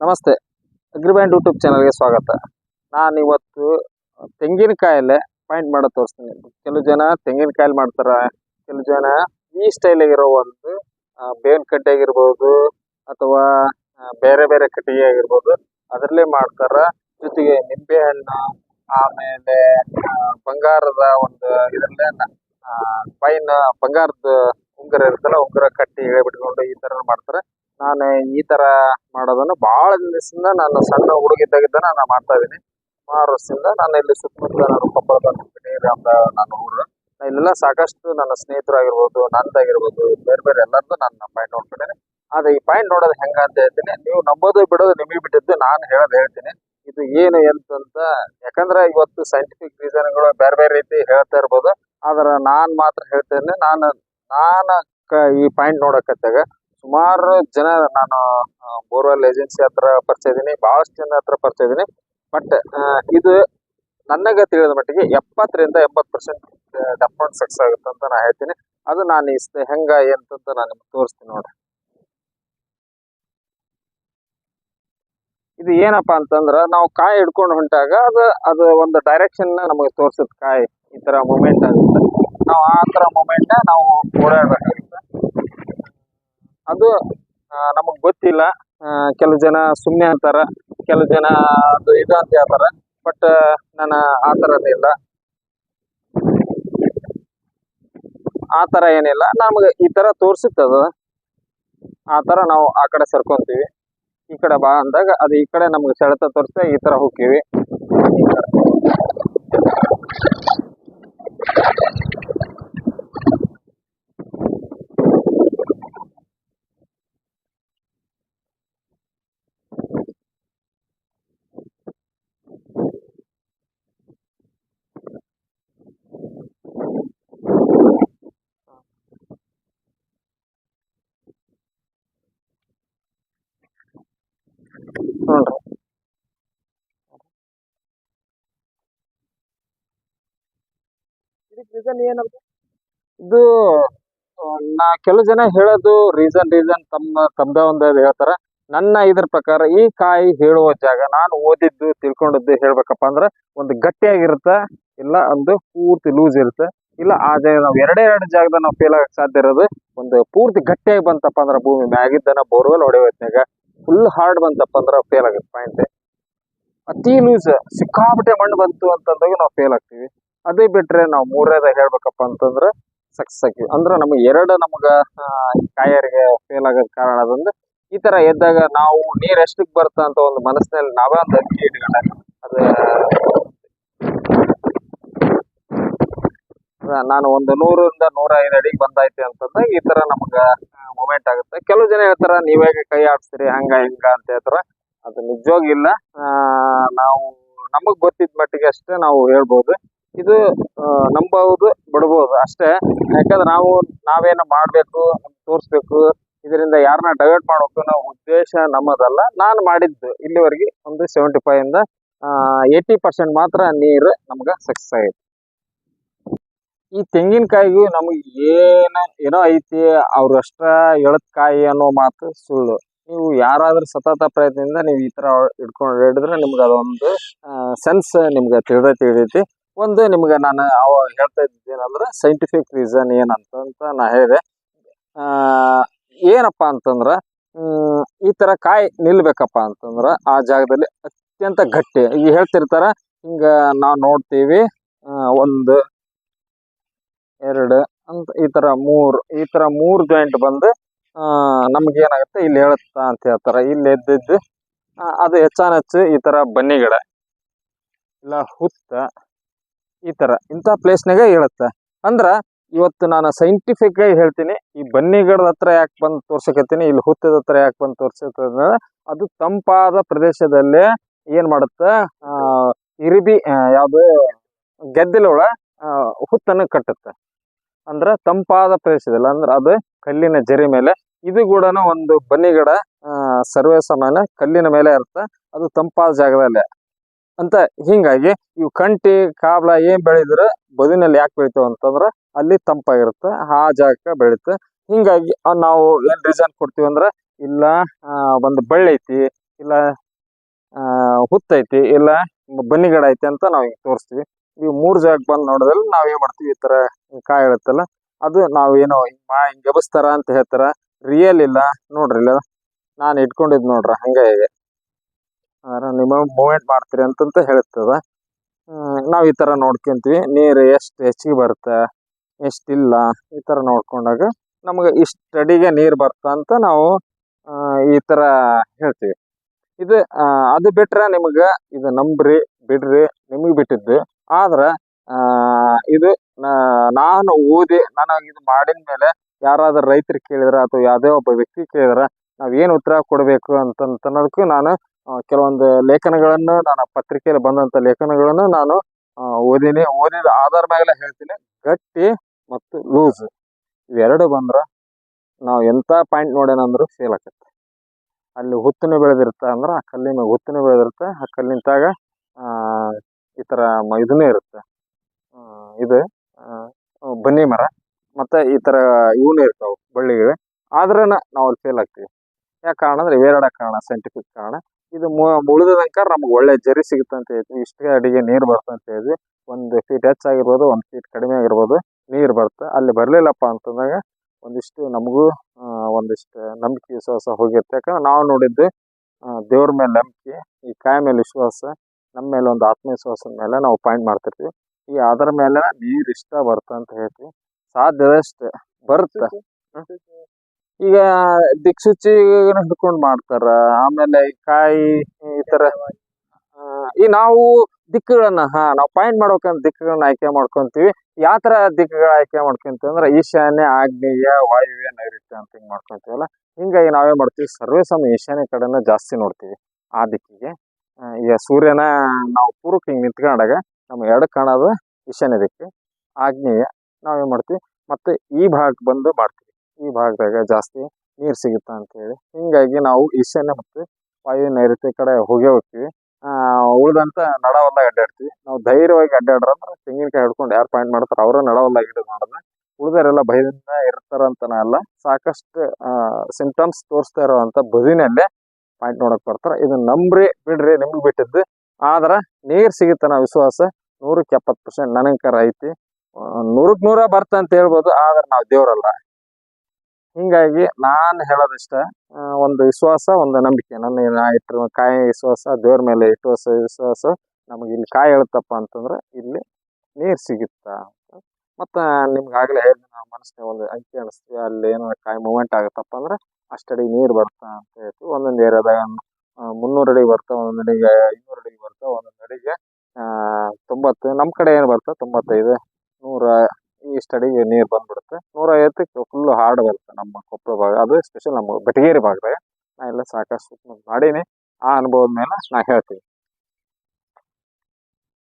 ನಮಸ್ತೆ. ಅಗ್ರಿಬ್ಯಾಂಡ್ ಯೂಟ್ಯೂಬ್ ಚಾನಲ್ಗೆ ಸ್ವಾಗತ. ನಾನು ಇವತ್ತು ತೆಂಗಿನಕಾಯಲ್ಲೇ ಪಾಯಿಂಟ್ ಮಾಡೋ ತೋರಿಸ್ತೀನಿ. ಕೆಲವು ಜನ ತೆಂಗಿನಕಾಯಲ್ಲಿ ಮಾಡ್ತಾರೆ. ಕೆಲವು ಜನ ಈ ಸ್ಟೈಲಾಗಿರೋ ಒಂದು ಬೇವಿನ ಕಡ್ಡಿ ಆಗಿರ್ಬೋದು ಅಥವಾ ಬೇರೆ ಬೇರೆ ಕಟ್ಟಿಗೆ ಆಗಿರ್ಬೋದು. ಅದರಲ್ಲೇ ಮಾಡ್ತಾರೆ. ಜೊತೆಗೆ ನಿಂಬೆ ಹಣ್ಣು, ಆಮೇಲೆ ಬಂಗಾರದ ಒಂದು ಇದರಲ್ಲೇ ಪೈನ್ ಬಂಗಾರದ ಉಂಗುರ ಇರುತ್ತಲ್ಲ, ಉಂಗುರ ಕಟ್ಟಿ ಬಿಟ್ಕೊಂಡು ಈ ತರ ಮಾಡ್ತಾರೆ. ನಾನು ಈ ತರ ಮಾಡೋದನ್ನು ಬಹಳ ದಿವಸದಿಂದ ನಾನು ಸಣ್ಣ ಹುಡುಗಿದ್ದಾಗಿದ್ದ ನಾನು ಮಾಡ್ತಾ ಇದ್ದೀನಿ. ಸುಮಾರು ವರ್ಷದಿಂದ ನಾನು ಇಲ್ಲಿ ಸುತ್ತಮುತ್ತಲ ನಾನು ಕೊಪ್ಪಳದ ಅಂತ ನಾನು ಊರು ಇಲ್ಲೆಲ್ಲ ಸಾಕಷ್ಟು ನನ್ನ ಸ್ನೇಹಿತರಾಗಿರ್ಬೋದು, ನಂದಾಗಿರ್ಬೋದು, ಬೇರೆ ಬೇರೆ ಎಲ್ಲರದ್ದು ನಾನು ಪಾಯಿಂಟ್ ನೋಡ್ಕೊಂಡೇನೆ ಆದ್ರೆ ಈ ಪಾಯಿಂಟ್ ನೋಡೋದು ಹೆಂಗ ಅಂತ ಹೇಳ್ತೀನಿ. ನೀವು ನಂಬೋದು ಬಿಡೋದು ನಿಮಗೆ ಬಿಟ್ಟಿದ್ದು ನಾನು ಹೇಳೋದು ಹೇಳ್ತೀನಿ. ಇದು ಏನು ಎಂತ ಯಾಕಂದ್ರೆ ಇವತ್ತು ಸೈಂಟಿಫಿಕ್ ರೀಸನ್ಗಳು ಬೇರೆ ಬೇರೆ ರೀತಿ ಹೇಳ್ತಾ ಇರ್ಬೋದು. ಆದ್ರೆ ನಾನು ಮಾತ್ರ ಹೇಳ್ತೇನೆ ನಾನು ನಾನು ಈ ಪಾಯಿಂಟ್ ನೋಡಕತ್ತಾಗ ಸುಮಾರು ಜನ ನಾನು ಬೋರ್ವೆಲ್ ಏಜೆನ್ಸಿ ಹತ್ರ ಪರಿಚಯ ಇದೀನಿ ಬಹಳಷ್ಟು ಜನ ಹತ್ರ ಪರಿಚಯ ಇದೀನಿ ಬಟ್ ಇದು ನನಗೆ ತಿಳಿದ ಮಟ್ಟಿಗೆ ಎಪ್ಪತ್ತರಿಂದ ಎಂಬತ್ತು ಪರ್ಸೆಂಟ್ ಡಪ್ಪನ್ ಸಕ್ಸಸ್ ಆಗುತ್ತೆ ಅಂತ ನಾ ಹೇಳ್ತೀನಿ. ಅದು ನಾನು ಇಷ್ಟ ಹೆಂಗ ಏನಂತ ನಾನು ನಿಮ್ಗೆ ತೋರಿಸ್ತೀನಿ ನೋಡ್ರಿ. ಇದು ಏನಪ್ಪ ಅಂತಂದ್ರೆ, ನಾವು ಕಾಯಿ ಹಿಡ್ಕೊಂಡು ಹೊಂಟಾಗ ಅದು ಅದು ಒಂದು ಡೈರೆಕ್ಷನ್ ನಮಗೆ ತೋರಿಸುತ್ತೆ ಕಾಯಿ. ಈ ತರ ಮೂಮೆಂಟ್ ಆಗುತ್ತೆ. ನಾವು ಆ ತರ ಮೂಮೆಂಟ್ ನಾವು ಓಡಾಡ್ಬೇಕಾಗುತ್ತೆ. ಅದು ನಮಗ್ ಗೊತ್ತಿಲ್ಲ. ಕೆಲವು ಜನ ಸುಮ್ಮನೆ ಅಂತಾರ ಕೆಲವು ಜನ ಅದು ಇದು ಅಂತ ಹೇಳ್ತಾರ, ಬಟ್ ನಾನು ಆ ಥರದಿಲ್ಲ ಆ ಥರ ಏನಿಲ್ಲ. ನಮಗೆ ಈ ಥರ ಅದು. ಆ ಥರ ನಾವು ಆ ಕಡೆ ಸರ್ಕೊಂತೀವಿ. ಈ ಕಡೆ ಬಾ ಅಂದಾಗ, ಅದು ಈ ಕಡೆ ನಮ್ಗೆ ಸೆಳೆತ ತೋರಿಸ್ತಾ ಈ ಥರ ಹೋಗ್ತೀವಿ ಈ ಕಡೆ. ನೋಡ್ರಿ ಇದು ಆ, ನಾ ಕೆಲವು ಜನ ಹೇಳೋದು ರೀಸನ್ ರೀಸನ್ ತಮ್ಮ ತಮ್ಮದ ಒಂದು ಹೇಳ್ತಾರ. ನನ್ನ ಇದ್ರ ಪ್ರಕಾರ ಈ ಕಾಯಿ ಹೇಳುವ ಜಾಗ ನಾನು ಓದಿದ್ದು ತಿಳ್ಕೊಂಡಿದ್ದು ಹೇಳ್ಬೇಕಪ್ಪ ಅಂದ್ರೆ ಒಂದು ಗಟ್ಟಿಯಾಗಿರುತ್ತೆ? ಇಲ್ಲ ಒಂದು ಪೂರ್ತಿ ಲೂಸ್ ಇರುತ್ತೆ. ಇಲ್ಲ ಆ ಜಾಗ ನಾವು ಎರಡೇ ಎರಡು ಜಾಗದ ನಾವು ಫೇಲ್ ಆಗಕ್ಕೆ ಸಾಧ್ಯ ಇರೋದು ಒಂದು ಪೂರ್ತಿ ಗಟ್ಟಿಯಾಗಿ ಬಂತಪ್ಪ ಅಂದ್ರೆ ಭೂಮಿ ಮ್ಯಾಗಿದ್ದನ ಬೋರ್ವೆಲ್ ಹೊಡೆಯೋತ್ನಾಗ ಫುಲ್ ಹಾರ್ಡ್ ಬಂತಪ್ಪ ಅಂದ್ರೆ ಫೇಲ್ ಆಗುತ್ತೆ ಪಾಯಿಂಟ್ ಅತಿ ಲೂಸ್ ಸಿಕ್ಕಾಪಟ್ಟೆ ಮಣ್ಣು ಬಂತು ಅಂತಂದಾಗ ನಾವು ಫೇಲ್ ಆಗ್ತೀವಿ. ಅದೇ ಬಿಟ್ರೆ ನಾವು ಮೂರನೇದ ಹೇಳ್ಬೇಕಪ್ಪ ಅಂತಂದ್ರೆ ಸಕ್ಸಸ್ ಆಗ್ತೀವಿ ಅಂದ್ರೆ ನಮಗೆ ಎರಡು ನಮಗ ಕಾಯರಿಗೆ ಫೇಲ್ ಆಗೋದ್ ಕಾರಣ ಅದಂದ್ರೆ ಈ ತರ ಎದ್ದಾಗ ನಾವು ನೀರ್ ಎಷ್ಟಕ್ ಬರ್ತಾ ಅಂತ ಒಂದು ಮನಸ್ಸಿನಲ್ಲಿ ನಾವೇ ಒಂದು ಅಕ್ಕಿ ಇಟ್ಕೊಂಡಾಗ ಅದ ನಾನು ಒಂದು ನೂರಿಂದ ನೂರ ಐದು ಅಡಿಗೆ ಬಂದೈತೆ ಅಂತಂದಾಗ ಈ ತರ ನಮಗ ಮೂಮೆಂಟ್ ಆಗುತ್ತೆ. ಕೆಲವು ಜನ ಹೇಳ್ತಾರ, ನೀವೇ ಕೈ ಆಡ್ಸ್ತೀರಿ ಹಂಗ, ಹಿಂಗ ಅಂತ ಹೇಳ್ತಾರ. ಅದು ನಿಜವಾಗಿಲ್ಲ ನಾವು ನಮಗ್ ಗೊತ್ತಿದ್ ಮಟ್ಟಿಗೆ ಅಷ್ಟೇ ನಾವು ಹೇಳ್ಬೋದು. ಇದು ನಂಬಬಹುದು ಬಿಡಬಹುದು ಅಷ್ಟೇ. ಯಾಕಂದ್ರೆ ನಾವು, ನಾವೇನು ಮಾಡಬೇಕು, ತೋರಿಸ್ಬೇಕು, ಇದರಿಂದ ಯಾರನ್ನ ಡೈವರ್ಟ್ ಮಾಡಬೇಕು ಅನ್ನೋ ಉದ್ದೇಶ ನಮ್ಮದಲ್ಲ. ನಾನು ಮಾಡಿದ್ದು ಇಲ್ಲಿವರೆಗೆ ಒಂದು ಸೆವೆಂಟಿ ಫೈವ್ ಇಂದ ಏಯ್ಟಿ ಪರ್ಸೆಂಟ್ ಮಾತ್ರ ನೀರು ನಮ್ಗೆ ಸಕ್ಸಸ್ ಆಗೈತೆ ಈ ತೆಂಗಿನಕಾಯಿಗೂ ನಮಗೆ ಏನ, ಏನೋ ಐತಿ, ಅವ್ರು ಅಷ್ಟ ಕಾಯಿ ಅನ್ನೋ ಮಾತು ಸುಳ್ಳು. ನೀವು ಯಾರಾದ್ರೂ ಸತತ ಪ್ರಯತ್ನದಿಂದ ನೀವು ಈ ತರ ಇಟ್ಕೊಂಡು ಹಿಡಿದ್ರೆ ನಿಮ್ಗೆ ಅದೊಂದು ಸೆನ್ಸ್ ನಿಮ್ಗೆ ತಿಳಿದೇ ತಿಳಿದೈತಿ. ಒಂದು ನಿಮ್ಗೆ ನಾನು ಅವ ಹೇಳ್ತಾ ಇದ್ದಿದ್ದು ಏನಂದ್ರೆ ಸೈಂಟಿಫಿಕ್ ರೀಸನ್ ಏನಂತಂತ ನಾ ಹೇಳಿದೆ. ಏನಪ್ಪ ಅಂತಂದ್ರೆ ಈ ಥರ ಕಾಯಿ ನಿಲ್ಬೇಕಪ್ಪ ಅಂತಂದ್ರೆ, ಆ ಜಾಗದಲ್ಲಿ ಅತ್ಯಂತ ಗಟ್ಟಿ. ಈಗ ಹೇಳ್ತಿರ್ತಾರ, ಹಿಂಗೆ ನಾವು ನೋಡ್ತೀವಿ ಒಂದು, ಎರಡು, ಅಂತ ಈ ಥರ ಮೂರು, ಈ ಥರ ಮೂರು ಜಾಯಿಂಟ್ ಬಂದು ನಮ್ಗೆ ಏನಾಗುತ್ತೆ, ಇಲ್ಲಿ ಹೇಳುತ್ತಾ ಅಂತ ಹೇಳ್ತಾರೆ. ಇಲ್ಲಿ ಎದ್ದಿದ್ದು ಅದು ಹೆಚ್ಚಾನೆಚ್ಚು ಈ ಥರ ಬನ್ನಿ ಗಿಡ. ಇಲ್ಲ, ಹುತ್ತ. ಈ ತರ ಇಂಥ ಪ್ಲೇಸ್ನಾಗೆ ಹೇಳುತ್ತೆ. ಅಂದ್ರೆ ಇವತ್ತು ನಾನು ಸೈಂಟಿಫಿಕ್ ಆಗಿ ಹೇಳ್ತೀನಿ, ಈ ಬನ್ನಿ ಗಿಡದ ಹತ್ರ ಯಾಕೆ ಬಂದು ತೋರ್ಸಕತ್ತೀನಿ, ಇಲ್ಲಿ ಹುತ್ತದ ಹತ್ರ ಯಾಕೆ ಬಂದು ತೋರ್ಸಕಂದ್ರೆ ಅದು ತಂಪಾದ ಪ್ರದೇಶದಲ್ಲಿ ಏನು ಮಾಡುತ್ತೆ ಇರಿಬಿ ಯಾವುದು ಗೆದ್ದಲೊಳ ಹುತ್ತನ್ನು ಕಟ್ಟುತ್ತೆ. ಅಂದ್ರೆ ತಂಪಾದ ಪ್ರದೇಶದಲ್ಲಿ, ಅಂದ್ರೆ ಅದು ಕಲ್ಲಿನ ಜರಿ ಮೇಲೆ. ಇದು ಕೂಡ ಒಂದು ಬನ್ನಿ ಗಿಡ ಸರ್ವೇ ಸಾಮಾನ್ಯ ಕಲ್ಲಿನ ಮೇಲೆ ಇರುತ್ತೆ, ಅದು ತಂಪಾದ ಜಾಗದಲ್ಲೇ. ಅಂತ ಹಿಂಗಾಗಿ ಇವು ಕಂಟಿ, ಕಾಬ್ಲ ಏನ್ ಬೆಳೆದ್ರ ಬದಿನಲ್ಲಿ ಯಾಕೆ ಬೆಳಿತಾವ ಅಂತಂದ್ರ ಅಲ್ಲಿ ತಂಪಾಗಿರುತ್ತೆ, ಆ ಜಾಗಕ್ಕೆ ಬೆಳಿತ ಹಿಂಗಾಗಿ ನಾವು ಏನ್ ರೀಸನ್ ಕೊಡ್ತೀವಿ ಅಂದ್ರ ಇಲ್ಲ ಒಂದು ಬಳ್ಳಿ ಐತಿ, ಇಲ್ಲ ಹುತ್ತೈತಿ ಇಲ್ಲ ಬನ್ನಿ ಗಿಡ ಐತಿ ಅಂತ ನಾವು ಹಿಂಗೆ ತೋರಿಸ್ತೀವಿ. ಈ ಮೂರು ಜಾಗ ಬಂದು ನೋಡಿದ್ರೆ ನಾವು ಏನು ಮಾಡ್ತೀವಿ, ಈ ಥರ ಕಾಯಿ ಇರುತ್ತಲ್ಲ, ಅದು ನಾವು ಏನೋ ಹಿಂಗ್ ಮಾ, ಹಿಂಗೆ ಗೆಬಸ್ತಾರ ಅಂತ ಹೇಳ್ತಾರ. ರಿಯಲ್ ಇಲ್ಲ, ನೋಡ್ರಿ ಇಲ್ಲ, ನಾನು ಇಟ್ಕೊಂಡಿದ್ ನೋಡ್ರ, ಹಂಗೆ ಆದ್ರೆ ನಿಮ್ಮ ಮೂಮೆಂಟ್ ಮಾಡ್ತೀರಿ ಅಂತಂತ ಹೇಳ್ತದ. ನಾವು ಈ ಥರ ನೋಡ್ಕೊಂತೀವಿ. ನೀರು ಎಷ್ಟು ಹೆಚ್ಚಿಗೆ ಬರುತ್ತೆ ಎಷ್ಟಿಲ್ಲ ಈ ಥರ ನೋಡ್ಕೊಂಡಾಗ ನಮಗೆ ಇಷ್ಟು ಅಡಿಗೆ ನೀರು ಬರ್ತಾ ಅಂತ ನಾವು ಈ ಥರ ಹೇಳ್ತೀವಿ. ಇದು ಅದು ಬಿಟ್ರೆ ನಿಮಗೆ ಇದು ನಂಬ್ರಿ, ಬಿಡ್ರಿ, ನಿಮಗೆ ಬಿಟ್ಟಿದ್ದು. ಆದ್ರೆ ಇದು ನಾನು ಓದಿ ನಾನು ಇದು ಮಾಡಿದ ಮೇಲೆ ಯಾರಾದ್ರೂ ರೈತರು ಕೇಳಿದ್ರೆ ಅಥವಾ ಯಾವುದೇ ಒಬ್ಬ ವ್ಯಕ್ತಿ ಕೇಳಿದ್ರೆ ನಾವು ಏನು ಉತ್ತರ ಕೊಡಬೇಕು ಅಂತಂತ ಅನ್ನೋದಕ್ಕೂ ನಾನು ಕೆಲವೊಂದು ಲೇಖನಗಳನ್ನು ನಾನು ಪತ್ರಿಕೆಯಲ್ಲಿ ಬಂದಂತ ಲೇಖನಗಳನ್ನು ನಾನು ಓದಿನಿ ಓದಿದ ಆಧಾರ ಮೇಲೆ ಹೇಳ್ತೀನಿ. ಗಟ್ಟಿ ಮತ್ತು ಲೂಸ್. ಇವೆರಡು ಬಂದ್ರೆ ನಾವು ಎಂಥ ಪಾಯಿಂಟ್ ನೋಡೇನಂದ್ರೂ ಫೇಲ್ ಆಕತ್ತೆ. ಅಲ್ಲಿ ಹುತ್ತನು ಬೆಳೆದಿರುತ್ತೆ ಅಂದ್ರೆ ಆ ಕಲ್ಲಿನ ಹುತ್ತನು ಬೆಳೆದಿರುತ್ತೆ. ಆ ಕಲ್ಲಿನ ತಾಗ ಆ, ಈ ಥರ ಇದನ್ನೇ ಇರುತ್ತೆ. ಇದು ಬನ್ನಿ ಮರ ಮತ್ತು ಈ ಥರ ಇವನು ಇರ್ತಾವೆ ಬಳ್ಳಿಗಳು ಆದ್ರೆ ನಾವು ಅಲ್ಲಿ ಫೇಲ್ ಆಗ್ತೀವಿ. ಯಾಕೆ ಕಾರಣ ಅಂದ್ರೆ ಇವೆರಡ ಕಾರಣ ಸೈಂಟಿಫಿಕ್ ಕಾರಣ. ಇದು ಉಳಿದಂಕ ನಮ್ಗೆ ಒಳ್ಳೆ ಜರಿ ಸಿಗುತ್ತೆ ಅಂತ ಹೇಳ್ತೀವಿ. ಇಷ್ಟೇ ಅಡಿಗೆ ನೀರು ಬರುತ್ತೆ ಹೇಳಿದ್ವಿ ಒಂದು ಫೀಟ್ ಹೆಚ್ಚಾಗಿರ್ಬೋದು, ಒಂದು ಫೀಟ್ ಕಡಿಮೆ ಆಗಿರ್ಬೋದು ನೀರು ಬರುತ್ತೆ. ಅಲ್ಲಿ ಬರಲಿಲ್ಲಪ್ಪ ಅಂತಂದಾಗ ಒಂದಿಷ್ಟು ನಮಗೂ ಒಂದಿಷ್ಟು ನಂಬಿಕೆ ವಿಶ್ವಾಸ ಹೋಗಿರುತ್ತೆ. ಯಾಕಂದ್ರೆ ನಾವು ನೋಡಿದ್ದು ದೇವ್ರ ಮೇಲೆ ನಂಬಿಕೆ, ಈ ಕಾಯಿ ಮೇಲೆ ವಿಶ್ವಾಸ ನಮ್ಮ ಮೇಲೆ ಒಂದು ಆತ್ಮವಿಶ್ವಾಸದ ಮೇಲೆ ನಾವು ಪಾಯಿಂಟ್ ಮಾಡ್ತಿರ್ತೀವಿ. ಈ ಅದರ ಮೇಲೆ ನೀರು ಇಷ್ಟ ಬರುತ್ತೆ ಹೇಳ್ತೀವಿ. ಸಾಧ್ಯದಷ್ಟು ಬರುತ್ತೆ. ಈಗ ದಿಕ್ಸೂಚಿ ಹಿಡ್ಕೊಂಡು ಮಾಡ್ತಾರ. ಆಮೇಲೆ ಕಾಯಿ ಈ ತರ. ಈ ನಾವು ದಿಕ್ಕುಗಳನ್ನ, ಹಾ, ನಾವು ಪಾಯಿಂಟ್ ಮಾಡ್ಬೇಕಂತ ದಿಕ್ಕುಗಳನ್ನ ಆಯ್ಕೆ ಮಾಡ್ಕೊಂತೀವಿ. ಯಾವ ತರ ದಿಕ್ಕುಗಳ ಆಯ್ಕೆ ಮಾಡ್ಕೊಂತೀವಿ ಅಂದ್ರೆ ಈಶಾನ್ಯ ಆಗ್ನೇಯ ವಾಯುವ್ಯ ನೈಋತ್ಯ ಅಂತ ಹಿಂಗ್ ಮಾಡ್ಕೊಂತೀವಲ್ಲ ಹಿಂಗಾಗಿ ನಾವೇನ್ ಮಾಡ್ತೀವಿ ಸರ್ವೇ ಸಮ ಈಶಾನ್ಯ ಕಡೆನ ಜಾಸ್ತಿ ನೋಡ್ತೀವಿ ಆ ದಿಕ್ಕಿಗೆ. ಈಗ ಸೂರ್ಯನ ನಾವು ಪೂರ್ವಕ್ಕೆ ಹಿಂಗೆ ನಿಂತ್ಕೊಂಡಾಗ ನಮ್ಮ ಎರಡು ಕಾಣೋದು ಈಶಾನ್ಯ ದಿಕ್ಕು, ಆಗ್ನೇಯ. ನಾವೇನ್ ಮಾಡ್ತೀವಿ, ಮತ್ತೆ ಈ ಭಾಗಕ್ಕೆ ಬಂದು ಮಾಡ್ತೀವಿ. ಈ ಭಾಗದಾಗ ಜಾಸ್ತಿ ನೀರು ಅಂತ ಅಂತೇಳಿ ಹಿಂಗಾಗಿ ನಾವು ಈಶಾನ್ಯ ಮತ್ತು ವಾಯು ನೈಋತ್ಯ ಕಡೆ ಹೋಗೇ ಹೋಗ್ತೀವಿ. ಆ, ನಡವಲ್ಲ ಅಡ್ಡಾಡ್ತೀವಿ. ನಾವು ಧೈರ್ಯವಾಗಿ ಅಡ್ಡಾಡ್ರ ತೆಂಗಿನಕಾಯಿ ಹಿಡ್ಕೊಂಡು ಯಾರು ಪಾಯಿಂಟ್ ಮಾಡ್ತಾರ ಅವರ ನಡವಲ್ಲ ಹಿಡಿದು ಮಾಡೋದು ಉಳಿದರೆಲ್ಲ ಭಯದಿಂದ ಇರ್ತಾರ ಅಂತನ ಅಲ್ಲ. ಸಾಕಷ್ಟು ಸಿಂಪ್ಟಮ್ಸ್ ತೋರಿಸ್ತಾ ಇರೋವಂಥ ಬದಿನಲ್ಲೇ ಪಾಯಿಂಟ್ ನೋಡಕ್ ಬರ್ತಾರ. ಇದನ್ನ ನಂಬ್ರಿ ಬಿಡ್ರಿ ನಿಮ್ಗೆ ಬಿಟ್ಟಿದ್ದು. ನೀರು ನೀರ್ ನಾವು ವಿಶ್ವಾಸ ನೂರಕ್ಕೆ ಎಪ್ಪತ್ತು ಪರ್ಸೆಂಟ್ ನನಂಕರ ಐತಿ. ನೂರಕ್ಕೆ ನೂರ ಬರ್ತ ಅಂತ ಹೇಳ್ಬೋದು ಆದ್ರೆ ನಾವು ದೇವ್ರಲ್ಲ. ಹಿಂಗಾಗಿ ನಾನು ಹೇಳೋದಿಷ್ಟ ಒಂದು ವಿಶ್ವಾಸ, ಒಂದು ನಂಬಿಕೆ. ನನ್ನ ನಾ ಕಾಯಿ ವಿಶ್ವಾಸ, ದೇವ್ರ ಮೇಲೆ ಇಟ್ಟು ವಿಶ್ವಾಸ ನಮಗೆ ಇಲ್ಲಿ ಕಾಯಿ ಹೇಳ್ತಪ್ಪ ಅಂತಂದ್ರೆ ಇಲ್ಲಿ ನೀರು ಸಿಗುತ್ತಾ ಮತ್ತು ನಿಮ್ಗೆ ಆಗಲೇ ಹೇಳಿ ನಾವು ಮನಸ್ಸಿನ ಒಂದು ಅಂಕಿ ಅನಿಸ್ತೀವಿ ಅಲ್ಲಿ ಏನೋ ಕಾಯಿ ಮೂಮೆಂಟ್ ಆಗುತ್ತಪ್ಪ ಅಂದ್ರೆ ಅಷ್ಟಡಿ ನೀರು ಬರ್ತಾ ಅಂತ ಹೇಳ್ತೀವಿ. ಒಂದೊಂದು ಏರಿಯಾದಾಗ ಮುನ್ನೂರು ಅಡಿಗೆ ಬರ್ತಾ, ಒಂದೊಂದು ಅಡಿಗೆ ಐನೂರು ಅಡಿಗೆ ಬರ್ತಾ, ಒಂದೊಂದು ಅಡಿಗೆ ತೊಂಬತ್ತು ನಮ್ಮ ಕಡೆ ಏನು ಬರ್ತಾ, ತೊಂಬತ್ತೈದು, ನೂರ ಇಷ್ಟು ಸ್ಟಡಿಗೆ ನೀರು ಬಂದ್ಬಿಡುತ್ತೆ. ನೂರ ಐವತ್ತಕ್ಕೆ ಫುಲ್ ಹಾರ್ಡ್ ಬರುತ್ತೆ ನಮ್ಮ ಕೊಪ್ಪಳ ಭಾಗ. ಅದು ಸ್ಪೆಷಲ್ ನಮ್ಮ ಬೆಟಗೇರಿ ಭಾಗದಾಗ ನಾ ಎಲ್ಲ ಸಾಕಷ್ಟು ಮಾಡೀನಿ. ಆ ಅನುಭವದ ಮೇಲೆ ನಾ ಹೇಳ್ತೀನಿ.